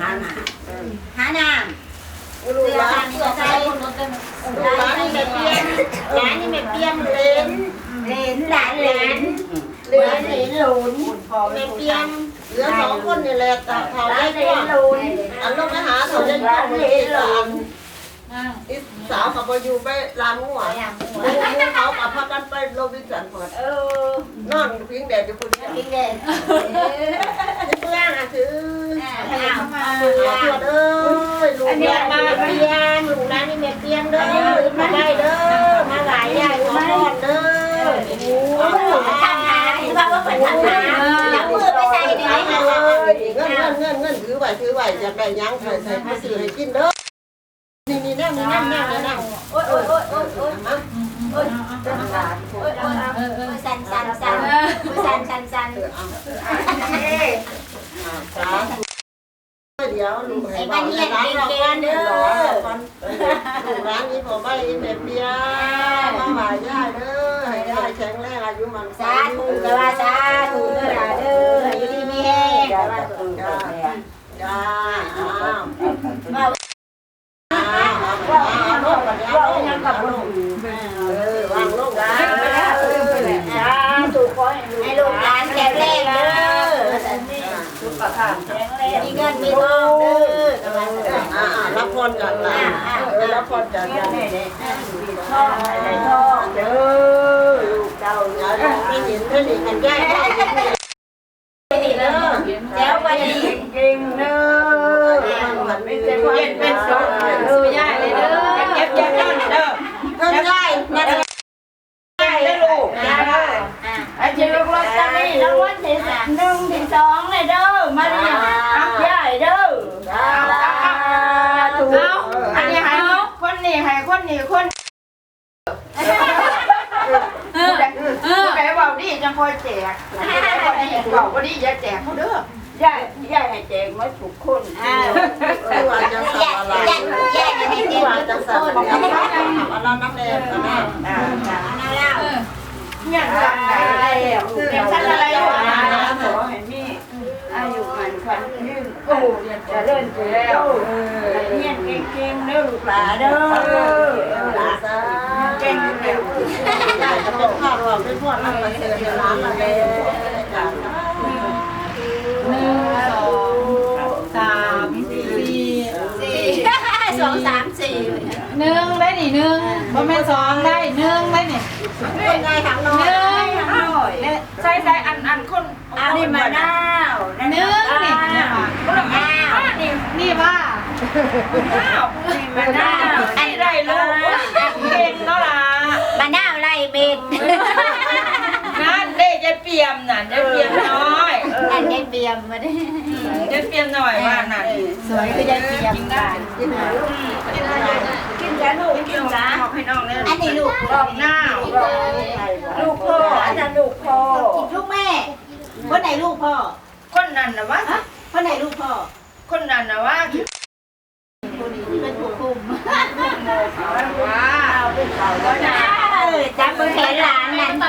หาหน้าหาน้ำลูกเสื้อหลาผ้านเสื้อใส่ลูกหลานนี่แม่เปียมหลานนี่แม่เปียมเลนเหลนหลานเหลนเลเหลนนเหลนหลุนแม่เปียมเหลือสองคนนี่แหละแต่เขาหลาได้นเหลกว่านหลุนอันลูกไปหาเขาได้กว่าคนที่สามอีสาวเขาไปอยู่ไปร้านหัวมูมูเขากับพากันไปโรบินสันหมดเออนอนพิงแดดอยู่คนเดียวพิงเด่น เพื่อนอะคือ เอามา ตรวจเอ้ยลูกหลานมาเปียมลูกหลานนี่แม่เปียมเด้อมาได้เด้อมาหลายใหญ่ขอพรเด้อโอ้โห ทำงาน ที่ว่าว่าเป็นทำงานจับมือไปใส่เดี๋ยวเงิให้นเราเงินเงินเงินถือไว้ถือไว้จะได้ยังใส่ใส่ไปซื้อให้กินเด้อนี่นี่แน่นี่แน่แน่นี่แน่โอ๊ยโอ๊ยโอ๊ยโอ๊ยโอ๊ยมาโอ๊ยโอ๊ยโอ๊ยสั่นสั่นสั่นสั่นสั่นสั่นสาเดี๋ยวลูกให้บ้านร้านเราบ้านเด้อลูกร้านนี้ผมไปแม่เปียมาหวายย่าเด้อให้ย่าแข็งแรงอายุมันสาธุแต่ว่าสาธุเด้อเด้ออยู่ดีมีแห้งแต่ว่า จ้าจ้าอ้าว ว่า อ้าวอ้าวลูกกันแล้วลูกยังกับลูกเออวางลูกนะเออ สาธุขอให้ลูกหลานแข็งแรงเด้อสุขภาพแข็งแรงมีเงินมีทองเด้อกำลังจะ อ่า รับพรจากหลานเออรับพรจากหลานทองให้ทองเด้อลูกเจ้าอย่าลูกที่เห็นเท่านี้กันแย่ได้นี่เด้อแล้ววันนี้เก่งเด้อมันไม่ใช่ว่าเย็นเป็นสุขสู้ยายเลยเด้อเก็บเย็นนั่นเด้อท่านได้นั่นยายได้ลูกยายได้ไอ้ที่ลูกรถจะนี่รางวัลที่สามหนึ่งที่สองเลยเด้อมาเรียกอักใหญ่เด้อ ถูกอันนี้ให้คนนี้ให้คนนี้คนผู้ใดบอกดีจังคอยแจกบอกว่าดีอย่าแจกเขาเด้อย่าย่าให้แจกมาทุกคนอ่า ที่ว่าจะสั่งอะไร ย่าย่าให้แจ ที่ ก ว่า มา จะ ทุกสั่งคนอะไรอ่าอันนั้นนักเรียนนะแม่น่ารักเงี้ยทำไหนแล้วเป็นชั้นอะไรอยู่นะขอให้มีอายุมันขวัญยืนโอ้จะเล่นแล้วเรียเก่งๆเด้อลูกหลานเด้อหลานเก่งแล้วได้จะเป็นข้าวรวมเป็นพวกนั้นมาเจอร้านมาเลยหนึ่ง หนึ่งได้หนี่หนึ่งบ่แม่นสองได้หนึ่งได้หนี่เป็นไงทางน้อยหนึ่งถามน้อยใส่ใส่อันอันคนอันนี้มะนาวหนึ่งนี่นี่ว่านี่นี่ว่าอ้าวนี่มันน่าไอ้ได้ลูกเก่งเนาะล่ะมะนาวไล่เม็ดนั่นเด้จะเปียมน่ะจะเปียมน้อยอันนี้เบียมมาดิจะเปียมหน่อยว่านั่นสวยก็จะเบียมกันกิ นหาลูกกินจ้ะลูกกินจ้ะให้น้องเลยอันนี้ลูกรอบหน้าลูกพ่ออันนั้นลูกพ่อลูกแม่ คนไหนลูกพ่อ คนนั้นน่ะว่าคนไหนลูกพ่อ คนนั้นน่ะว่าคนนี้ที่เป็นผู้คุมว่าจับมือแขนหลานนั่นม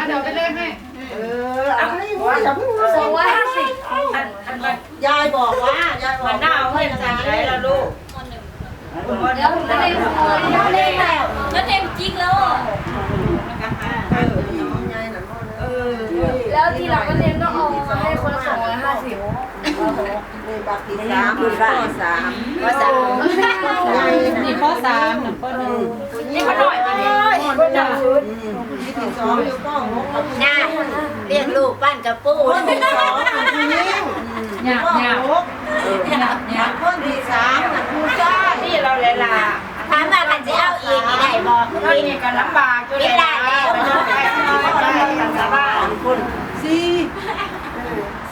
าเดี๋ยวไปเล่นให้เออเอาให้ว่าอย่าเพิ่งรู้สึกว่าอันอันมันยายบอกว่ายายบอมักนน่าเอาเงินใส่ได้ละลูก เดี๋ยวผมจะเล่นขโมยน้องเล่นแล้วแล้วเต็มจริงแล้วอะยายน่ะเออแล้วทีหลังก็เรียนก็เอามาให้คนละสองร้อยห้าสิบนี่บักที่สามข้อสามภาษานี่ข้อสามหนึ่งข้อหนึ่งนี่ข้อหน่อยมาดิก็จะที่ที่สองอยู่ก็หกกับหน้าเรียกลูกบ้านกระปูคนที่สองคือผู้หญิงหยาบก็หยาบหกหยาบหยาบ คนที่สามน่ะผู้ชาย นี่เราเลยล่ะ ถามว่ากันจะเอาอีกได้ บอกก็นี่กันลำบากอยู่เลยนะไปนอนไปนอนไปกันสบายคนสี่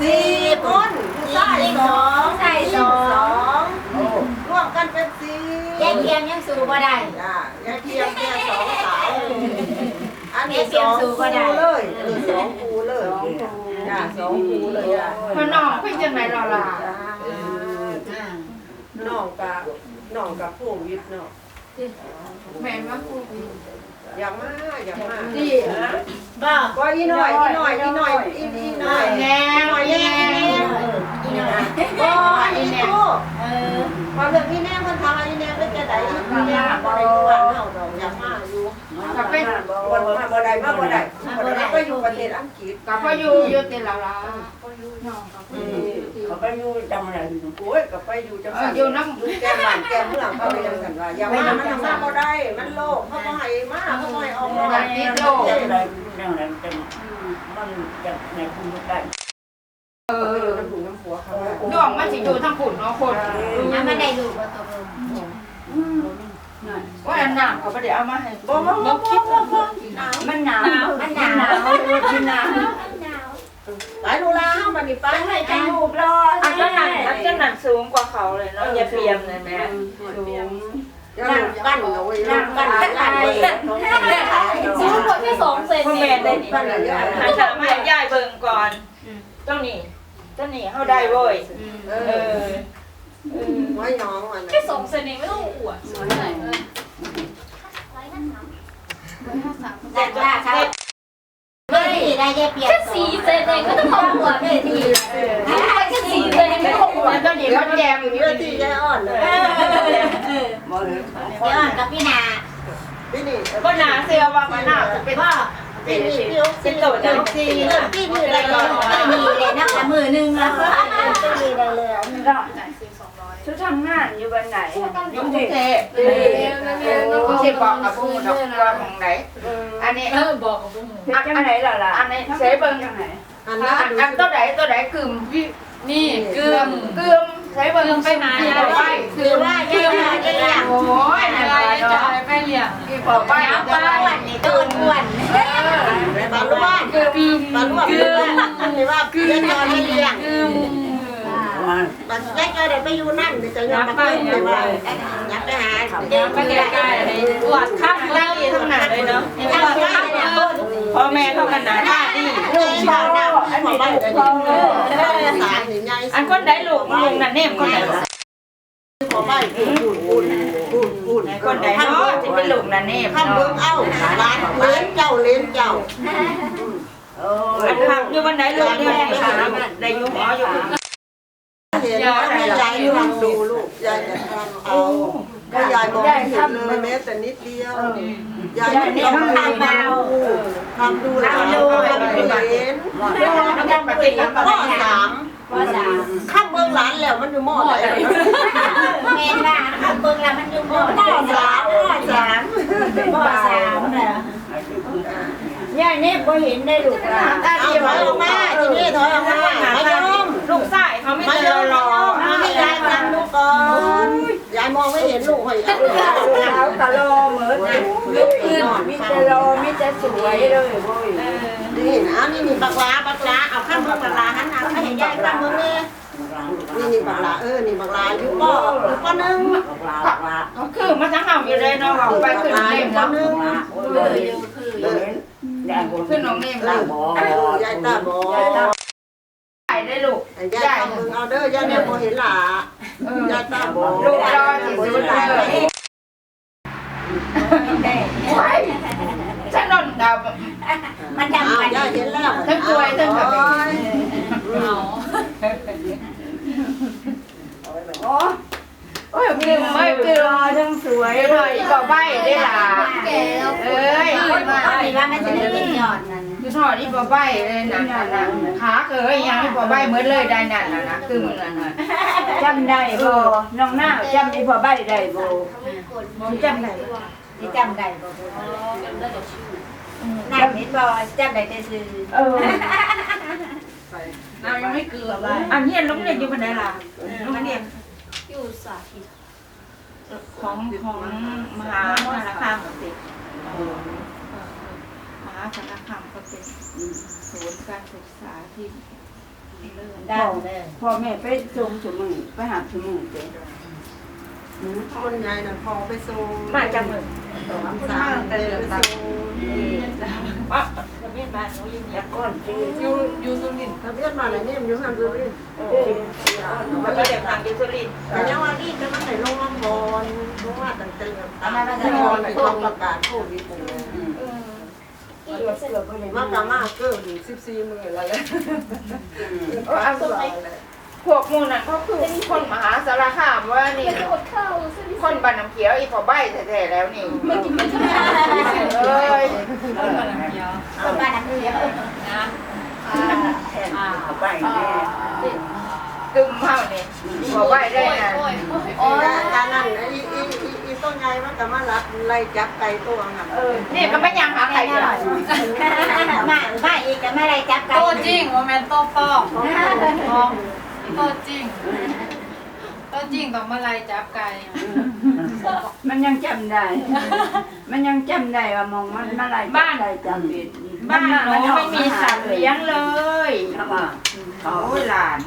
สี่คนผู้ชายสองใส่สองรวมกันเป็นสี่แยกเทียมยังสูบ่ได้จ้ะยายเทียมแค่สองสาวอันนี้สองคูเลยเออสองคูเลยจ้ะสองคูเลยจ้ะพอน้องพี่จังไหนเราล่ะน้องกับน้องกับผู้วิทย์เนาะ แม่มาพูอย่ามาอย่ามาดีนะบอกก็อีหน่อยอีหน่อยอีหน่อยอีหน่อีหน่อยแง่อีหน่อยโอ้อีแง่ก็พอเรื่องนี้แน่มันทำอะไรแน่เป็นจะไหนนี่แน่บ่ได้อยู่บ้านเฮาดอกอยามาอยู่ก็เป็นวันมาบ่ได้มาบ่ได้บ่ได้ก็อยู่ประเทศอังกฤษก็พออยู่อยู่แต่ละละเขา ไปอยู่จังไรโอ้ยก็ไปอยู่จังเอออยู่น้อยู่แก้บ้านแก้เมืองเขาไปจังกันว่าอย่ามามันทำมาบ่ได้ มันโลกเขาบ่ให้มาเขาบ่ให้ออกมาำมันติดโลกเอออยู่น้ำหูน้ำหัวเขาดวงมันสิอยู่ทั้งฝุ่นเนาะคนยังไม่ได้ลูกว่าตกลงว่าอันน้ำเขาไม่ได้เอามาให้บ่บ่บ่คิดว่าบ่มันหนาวมันหนาวมันหนาว ไปดูลาเฮาบัดนี้ไปให้ใจังลูกรออันก็หนักอันก็หนักสูงกว่าเขาเลยเนาะอย่าเปียมเลยแม่อย่าลูกปั้นเอาไว้ลูกปั้นปั้นไว้ซื้อหมดแค่สองเซนพ่อเอแม่งได้ดีหาถามให้ยายเบิ่งก่อนเจ้านี่เจ้านี่เฮาได้เว้ยเออไว้น้องมันแค่สองเซนเองไม่ต้องอวดสวยไหนเลยแต่ว่าเขาเมื่อที่ ได้เปลี่ยนแค่สี่เซนเองก็ต้องเอาอวดเลยทีแค่สี่เซนเองไม่ต้องอวดแล้วตอนนี้เขาแจมอยู่เพื่อที่ยายอ่อนเลยเดี๋ยวอ่อนกับพี่นาพี่นี่ก็หนาเสื้อว่ามันหนาจะเป็นพ่อพี่นี่พี่อุ๊บเป็นโตจังซี่พี่มืออะไรก็มีเลยนักแต่มือหนึ่งแล้วพี่ได้เลย ชุดทำงานอยู่วันไหนยุ่งเทพเออยุ่งเทพบอกกับพวกดอกว่าของไหนอันนี้เออบอกกับพวกหนูอันอันไหนล่ะล่ะอันนี้ใช้เบิ้งจังไหนอันอันั้นนอันตัวไหนตัวไหนกึ่มนี่เกลือมกึ่มใช้เบิ้งไปไหนไปคือว่าเยอะมากเลยอะโอ้ยอะอะไรไรจะจะไปเลี้ยงกี่บอกไปน้ำปลาหวานนี่ต้นอ้วนบาล้วนกลืมบาล้วนอันนี้ว่าเลี้ยงนอนให้เลี้ยง มันแยกเลยวไปอยู่นั่นเดี๋ยวจะยังมาขึ้นไปว่ายักไปหาเดี๋ยวไปใกล้ๆเลยอวดข้างล่างทั้งหนาเลยเนาะถ้าเราข้าวเนี่ยพ่อแม่เท่ากันหนาท่าดีลูกชาวหน้าอันนี้บ้านจะดีสารนี่ไงอันคนได้ลูกลุงนั่นเนมคนไหนขอไม่ปุ่นปุ่นปุ่นปุ่นคนไหนเนาะจะเป็นลูกนั่นเนมข้ามเบิ้งเอ้าร้านเลี้ยงเจ้าเลี้ยงเจ้าอันพักอยู่วันไหนลูกเนี่ยได้ยู่หออยู่ เห็นว่ายายทำดูลูกยายจะทำเอาก็ยายมองไม่เห็นเลยแม้แต่นิดเดียวยายต้องทำมาทำดูแล้วทำเห็นต้องปฏิบัติข้อสามว่าสามข้ามเบิ้งร้านแล้วมันอยู่หม้อไหนเมนว่าเขาเบิ่งแล้วมันอยู่หม้อหม้อสามหม้อสามหม้อสามเนี่ยย่านี่พอเห็นได้ลูกหลานเอาถอยออกมาทีนี้ถอยออกมาไม่ยอม ลูกชายเขาไม่ไม่เจยออมรอมาให้ยายทำดูก่อนยายมองไม่เห็นลูกหอยเอาเขาตะโลเหมือนยุคอื่นมีแต่โลมีแต่สวยเลยโว้ยนี่นะนี่นี่บักลาบักลาเอาข้ามเบิ้งบักลาหันหน้าให้ยายข้ามเบิ้งนี่นี่นี่บักลาเออนี่บักลาอยู่ป้ออยู่ป้อนึงเขาคือมาทั้งเฮาอยู่เลยเนาะบอกไปขึ้นลาเนอยู่มป้อเนาะนึงเอออยู่คือเออขึ้นน้องเนมลาแล้วบ่ยายตาบ่ไปได้ลูก ยายข้ามเบิ้งเอาเด้อยายเนี่ยบ่เห็นหล่ะยายตาบ่ลูกรอที่สุดเลยฉันนอนกับมันอ้าดำวมันยายเห็นแล้วทั้งสวทั้งแบบเอาโอ้โอ้ยกึมไม่กึมทั้งสวยหน่อยก็ใบได้ล่ะเอ้ยเขาดีว่ามันจะได้เป็นยอดนั่น คือทอดนี่บ่ใบเลยนั่นน่ะนะขาเกยยังบ่ใบเหมือนเลยได้นั่นน่ะนะคือมันนั่นน่ะจำได้บ่น้องหน้าจำได้พอใบได้บ่ผมจำได้ที่จำได้บ่นั่งเห็นบ่จำได้แต่ซื้อเออเรายังไม่เกลือใบอันเฮียนลุงเนี่ยอยู่วันไหนล่ะลุงเนี่ยอยู่สาธิตของของมหาสารคามสิมหา สารคามก็เป็นศูนย์การศึกษาที่เลิศได้เลยพ่อแม่ไปส่งสมือไปหาสมือเด้คนใหญ่น่ะพอไปส่งมาจากเมืองสองสามเดินไปส่งว่าทะเบียนบ้านหนูอยู่เนี่ยก่อนที่อยู่อยู่สุรินทร์ทะเบียนมาไหนนี่มันอยู่ห้ามดูดิมันก็เดี๋ยวทางอยู่สุรินทร์แต่ยังว่านี่จะมันไหนลงน้ำบอลลงมาตั้งแต่ตามที่บอลต้องประกาศโควิด มากามาเกิดสิบสี่มือแล้วเลยเอาสวยพวกหมูนั่นเขาคือคนมหาสารคามว่านี่ อดข้าวสิคนบ้านน้ำเขียวอีกพอใบแท้ๆแล้วนี่เอ้ยคนบ้านน้ำเขียวไปแน่กึมเฮานี่พอใบได้นะ โอ้ย โอ้ยการนั่นอีอีอีอีต้นไงมัน ก็มารับไล่จับไก่ตัวน่ะนี่ก็ไม่ยังหาใครเลยมามาอีกแต่ไม่ได้จับกันโตจริงโมเมนโตปลอมโตจริงโตจริงต้องมาไล่จับไก่มันยังจำได้ มันยังจำได้ว่ามองมันมาลายบ้านอะไรจำเป็นบ้านหนูไม่มีสัตว์เลี้ยงเลยเขาว่าเขาโอ้ยหลาน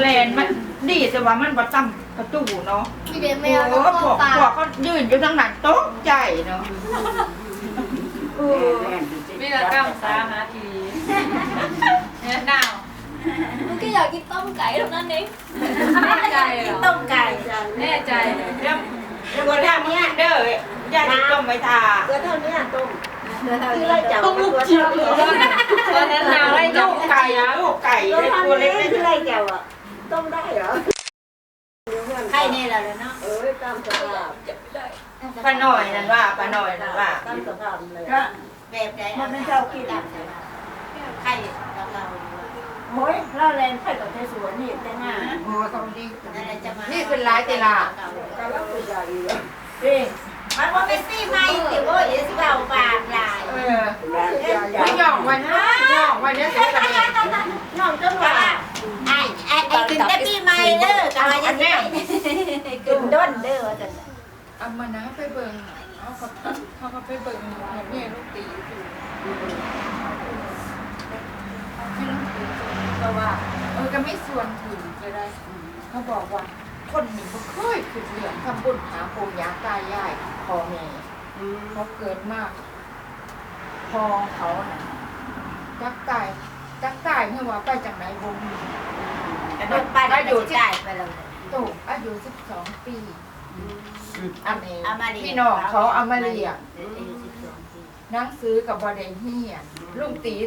เลนมันดีแต่ว่ามันบ่ตั้ง ประตูเนาะมีเด็กแมโอ้วพแล้ววก็กปลาพวกเขายืนอยู่ทางนั้นตกใจเนาะเออมีละกำสามนาทีเนี่ยหนาวมันก็อยากกินต้มไก่เท่านั้นเองแน่ใจเหรอต้มไก่แน่ใจแล้วแล้วก็ทำงานเด้อย่าติดต้มไปทาเกิดเท่านี้ต้มคือไล่จับมันตัวเท่านี้ตอนนั้นหนาวไล่ลูจับกไก่ลูกไก่ตัวเล็กเท่าตัวนี้เล็กคือไล่จับอะต้มได้เหรอไข่ นี่แหละเนาะเอ้ยตามสภาพป้าหน่อยนั่นว่าป้าหน่อยนั่นว่าตามสภาพเลยก็แบบไหนมันไม่เจ้ากินไข่เราเราโอ้ยเราแลนไข่กับเทสวนนี่แต่หน้าโอ้ตรงนี้อะไรจะมานี่เป็นร้ายเตลาการรับตัวใหญ่เลยเอ้ยมันว่าเป็นซี่ไม้สิโว้ยสิเบาปากลายเออไม่หยอกวันนะหยอกวันนี้เสียกันเองน้องจนว่าไอ้ไอ้ไอ้ขึ้นแต่ปีใหม่เด้อกำลังจะได้ขึ้น ด้นเด้อว่าจังเอามานะไปเบิ่งเอาเขาเขาก็ไปเบิ่งแม่ลูกตีอยู่ให้ลูกตีก็ว่าเออก็ไม่ส่วนถึงก็ได้เขาบอกว่า คนหนึ่งบ่เคยคือเรื่องทำบุญหาปู่ย่าตายายพ่อแม่เขาเกิดมาก พอเขาน่ะจักตายจักตายเมื่อว่าไปจากไหนบ่มีรถป้ายอยู่จ่ายไปแล้วโตอายุสิบสองปีอันนี้เอามาเลี้ยงพี่น้องเขาเอามาเลี้ยงอายุสิบสองปี หนังสือกับบอดเฮียนลุงตี